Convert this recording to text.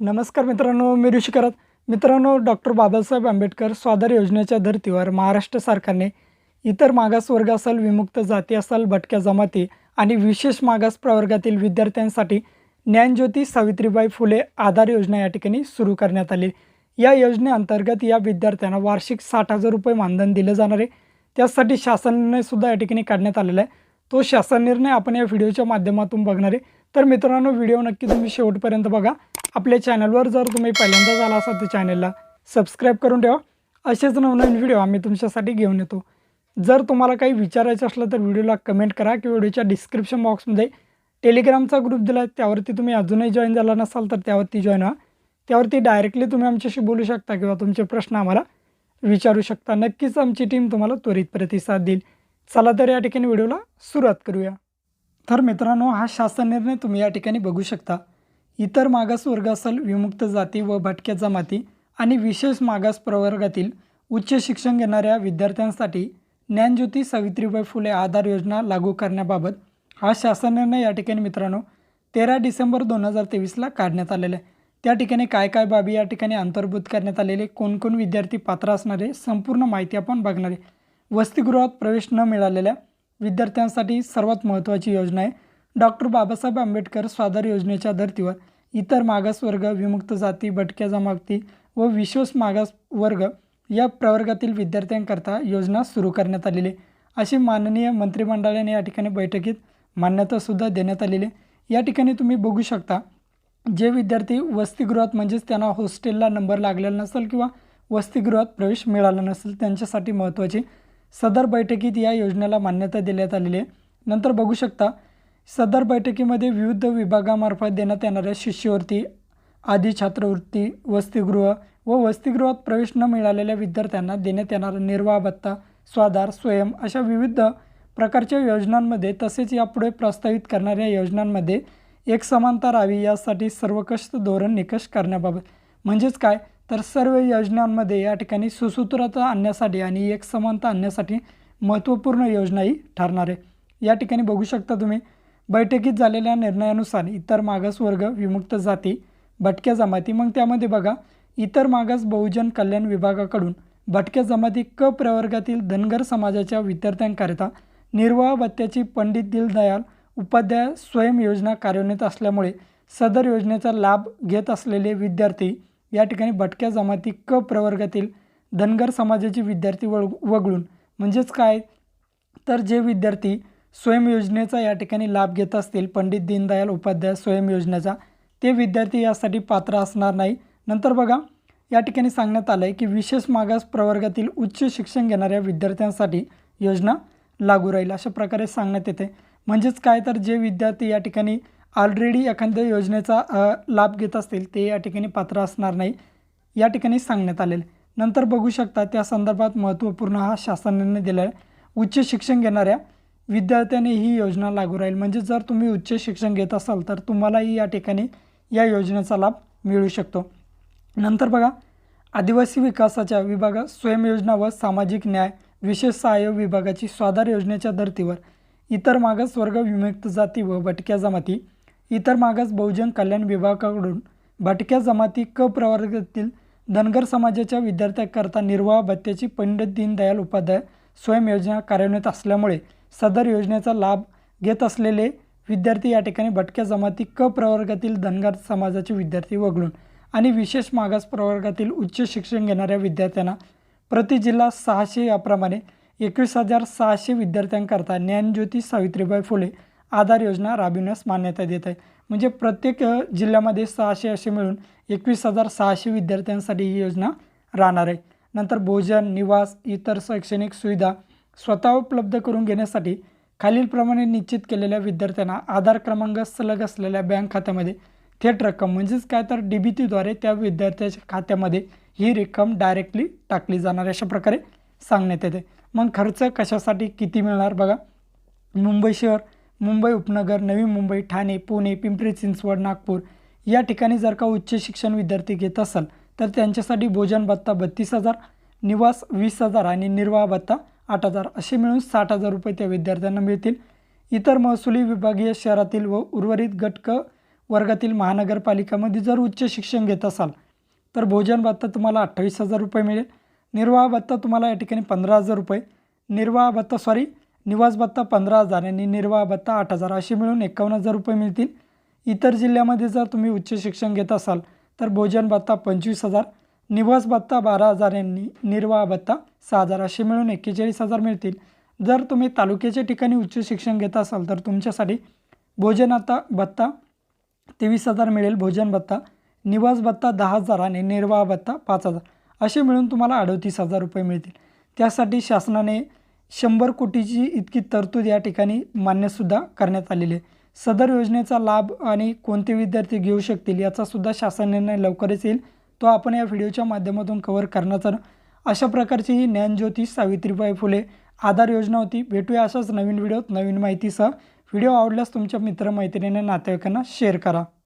नमस्कार मित्रांनो मी ऋषी करत. मित्रांनो डॉक्टर बाबासाहेब आंबेडकर स्वाधार योजनेच्या धर्तीवर महाराष्ट्र सरकारने इतर मागासवर्ग असेल विमुक्त जाती असाल भटक्या जमाती आणि विशेष मागास प्रवर्गातील विद्यार्थ्यांसाठी ज्ञानज्योती सावित्रीबाई फुले आधार योजना या ठिकाणी सुरू करण्यात आली. या योजनेअंतर्गत या विद्यार्थ्यांना वार्षिक साठ हजार रुपये मानधन दिलं जाणार आहे. त्यासाठी शासन निर्णयसुद्धा या ठिकाणी काढण्यात आलेला आहे. तो शासन निर्णय आपण या व्हिडिओच्या माध्यमातून बघणार आहे. तर मित्रांनो व्हिडिओ नक्की तुम्ही शेवटपर्यंत बघा. आपल्या चॅनलवर जर तुम्ही पहिल्यांदा झाला असाल तर चॅनलला सबस्क्राईब करून ठेवा. असेच नवनवीन व्हिडिओ आम्ही तुमच्यासाठी घेऊन येतो. जर तुम्हाला काही विचारायचं असलं तर व्हिडिओला कमेंट करा किंवा व्हिडिओच्या डिस्क्रिप्शन बॉक्समध्ये टेलिग्रामचा ग्रुप दिला आहे त्यावरती तुम्ही अजूनही जॉईन झाला नसाल तर त्यावरती जॉईन व्हा. त्यावरती डायरेक्टली तुम्ही आमच्याशी बोलू शकता किंवा तुमचे प्रश्न आम्हाला विचारू शकता. नक्कीच आमची टीम तुम्हाला त्वरित प्रतिसाद देईल. चला तर या ठिकाणी व्हिडिओला सुरुवात करूया. तर मित्रांनो हा शासन निर्णय तुम्ही या ठिकाणी बघू शकता. इतर मागास असेल विमुक्त जाती व भटक्या जमाती आणि विशेष मागास प्रवर्गातील उच्च शिक्षण घेणाऱ्या विद्यार्थ्यांसाठी ज्ञानज्योती सावित्रीबाई फुले आधार योजना लागू करण्याबाबत हा शासन निर्णय या ठिकाणी मित्रांनो तेरा डिसेंबर दोन हजार तेवीसला काढण्यात आलेला आहे. त्या ठिकाणी काय काय बाबी या ठिकाणी अंतर्भूत करण्यात आलेले कोणकोण विद्यार्थी पात्र असणारे संपूर्ण माहिती आपण बघणार आहे. वसतिगृहात प्रवेश न मिळालेल्या विद्यार्थ्यांसाठी सर्वात महत्त्वाची योजना आहे डॉक्टर बाबासाहेब आंबेडकर स्वाधार योजनेच्या धर्तीवर इतर मागासवर्ग विमुक्त जाती भटक्या जमाती व विशेष मागास वर्ग या प्रवर्गातील विद्यार्थ्यांकरता योजना सुरू करण्यात आलेली आहे. अशी माननीय मंत्रिमंडळाने या ठिकाणी बैठकीत मान्यतासुद्धा देण्यात आलेली आहे. या ठिकाणी तुम्ही बघू शकता जे विद्यार्थी वसतिगृहात म्हणजेच त्यांना हॉस्टेलला नंबर लागलेला नसेल किंवा वसतिगृहात प्रवेश मिळाला नसेल त्यांच्यासाठी महत्त्वाची सदर बैठकीत या योजनेला मान्यता देण्यात आलेली आहे. नंतर बघू शकता सदर बैठकीमध्ये विविध विभागामार्फत देण्यात येणाऱ्या शिष्यवृत्ती आदी छात्रवृत्ती वसतिगृह व वसतिगृहात प्रवेश न मिळालेल्या विद्यार्थ्यांना देण्यात येणारा निर्वाह भत्ता स्वाधार स्वयं अशा विविध प्रकारच्या योजनांमध्ये तसेच यापुढे प्रस्तावित करणाऱ्या योजनांमध्ये एक समानता राहावी यासाठी सर्वकष्ट धोरण निकष करण्याबाबत. म्हणजेच काय? तर सर्व योजनांमध्ये या ठिकाणी सुसूत्रता आणण्यासाठी आणि एक समानता आणण्यासाठी महत्त्वपूर्ण योजनाही ठरणार आहे. या ठिकाणी बघू शकता तुम्ही बैठकीत झालेल्या निर्णयानुसार इतर मागासवर्ग विमुक्त जाती भटक्या जमाती. मग त्यामध्ये बघा इतर मागास बहुजन कल्याण विभागाकडून भटक्या जमाती क प्रवर्गातील धनगर समाजाच्या विद्यार्थ्यांकरिता निर्वाह भत्त्याची पंडित दीनदयाल उपाध्याय स्वयं योजना कार्यान्वित असल्यामुळे सदर योजनेचा लाभ घेत असलेले विद्यार्थी या ठिकाणी भटक्या जमाती क प्रवर्गातील धनगर समाजाचे विद्यार्थी वळ वगळून. म्हणजेच काय? तर जे विद्यार्थी स्वयं योजनेचा या ठिकाणी लाभ घेत असतील. पंडित दीनदयाल उपाध्याय स्वयं योजनेचा ते विद्यार्थी यासाठी पात्र असणार नाही. नंतर बघा या ठिकाणी सांगण्यात आलं आहे की विशेष मागास प्रवर्गातील उच्च शिक्षण घेणाऱ्या विद्यार्थ्यांसाठी योजना लागू राहील अशा प्रकारे सांगण्यात येते. म्हणजेच काय तर जे विद्यार्थी या ठिकाणी ऑलरेडी एखाद्या योजनेचा लाभ घेत असतील ते या ठिकाणी पात्र असणार नाही या ठिकाणी सांगण्यात आलेलं नंतर बघू शकता त्या संदर्भात महत्त्वपूर्ण हा शासन निर्णय दिला आहे. उच्च शिक्षण घेणाऱ्या विद्यार्थ्यांनी ही योजना लागू राहील. म्हणजे जर तुम्ही उच्च शिक्षण घेत असाल तर तुम्हालाही या ठिकाणी या योजनेचा लाभ मिळू शकतो. नंतर बघा आदिवासी विकासाच्या विभागात स्वयंयोजना व सामाजिक न्याय विशेष सहाय्य विभागाची स्वाधार योजनेच्या धर्तीवर इतर मागास वर्ग विमुक्त जाती व भटक्या जमाती इतर मागास बहुजन कल्याण विभागाकडून भटक्या जमाती क प्रवर्गातील धनगर समाजाच्या विद्यार्थ्यांकरता निर्वाह भत्त्याची पंडित दीनदयाल उपाध्याय स्वयंयोजना कार्यान्वित असल्यामुळे सदर योजनेचा लाभ घेत असलेले विद्यार्थी या ठिकाणी भटक्या जमाती क प्रवर्गातील धनगर समाजाचे विद्यार्थी वगळून आणि विशेष मागास प्रवर्गातील उच्च शिक्षण घेणाऱ्या विद्यार्थ्यांना प्रति जिल्हा सहाशे याप्रमाणे एकवीस हजार सहाशे विद्यार्थ्यांकरता ज्ञानज्योती सावित्रीबाई फुले आधार योजना राबविण्यास मान्यता देत आहे. म्हणजे प्रत्येक जिल्ह्यामध्ये सहाशे असे मिळून एकवीस हजार सहाशे विद्यार्थ्यांसाठी ही योजना राहणार आहे. नंतर भोजन निवास इतर शैक्षणिक सुविधा स्वतः उपलब्ध करून घेण्यासाठी खालीलप्रमाणे निश्चित केलेल्या विद्यार्थ्यांना आधार क्रमांक सलग असलेल्या बँक खात्यामध्ये थेट रक्कम म्हणजेच काय तर डी बी टीद्वारे त्या विद्यार्थ्याच्या खात्यामध्ये ही रक्कम डायरेक्टली टाकली जाणार अशा प्रकारे सांगण्यात येते. मग खर्च कशासाठी किती मिळणार बघा. मुंबई शहर मुंबई उपनगर नवी मुंबई ठाणे पुणे पिंपरी चिंचवड नागपूर या ठिकाणी जर का उच्च शिक्षण विद्यार्थी घेत असाल तर त्यांच्यासाठी भोजन भत्ता बत्तीस हजार निवास वीस हजार आणि निर्वाह भत्ता आठ हजार असे मिळून साठ हजार रुपये त्या विद्यार्थ्यांना मिळतील. इतर महसुली विभागीय शहरातील व उर्वरित गटक वर्गातील महानगरपालिकामध्ये जर उच्च शिक्षण घेत असाल तर भोजन भत्ता तुम्हाला अठ्ठावीस हजार रुपये मिळेल. निर्वाह भत्ता तुम्हाला या ठिकाणी पंधरा हजार रुपये निर्वाह भत्ता सॉरी निवास भत्ता पंधरा हजार आणि निर्वाह भत्ता आठ हजार असे मिळून एकावन्न हजार रुपये मिळतील. इतर जिल्ह्यामध्ये जर तुम्ही उच्च शिक्षण घेत असाल तर भोजन भत्ता पंचवीस हजार निवास भत्ता बारा हजार यांनी निर्वाह भत्ता सहा हजार असे मिळून एक्केचाळीस हजार मिळतील. जर तुम्ही तालुक्याच्या ठिकाणी उच्च शिक्षण घेत असाल तर तुमच्यासाठी भोजन आता भत्ता तेवीस हजार मिळेल. भोजन भत्ता निवास भत्ता दहा हजार आणि निर्वाह भत्ता पाच हजार असे मिळून तुम्हाला अडतीस हजार रुपये मिळतील. त्यासाठी शासनाने शंभर कोटीची इतकी तरतूद या ठिकाणी मान्यसुद्धा करण्यात आलेली आहे. सदर योजनेचा लाभ आणि कोणते विद्यार्थी घेऊ शकतील याचासुद्धा शासन निर्णय लवकरच येईल. तो आपण या व्हिडिओच्या माध्यमातून कव्हर करण्याचा अशा प्रकारची ही ज्ञानज्योती सावित्रीबाई फुले आधार योजना होती. भेटूया अशाच नवीन व्हिडिओत नवीन माहितीसह. व्हिडिओ आवडल्यास तुमच्या मित्रमैत्रिणी नातेवाईकांना शेअर करा.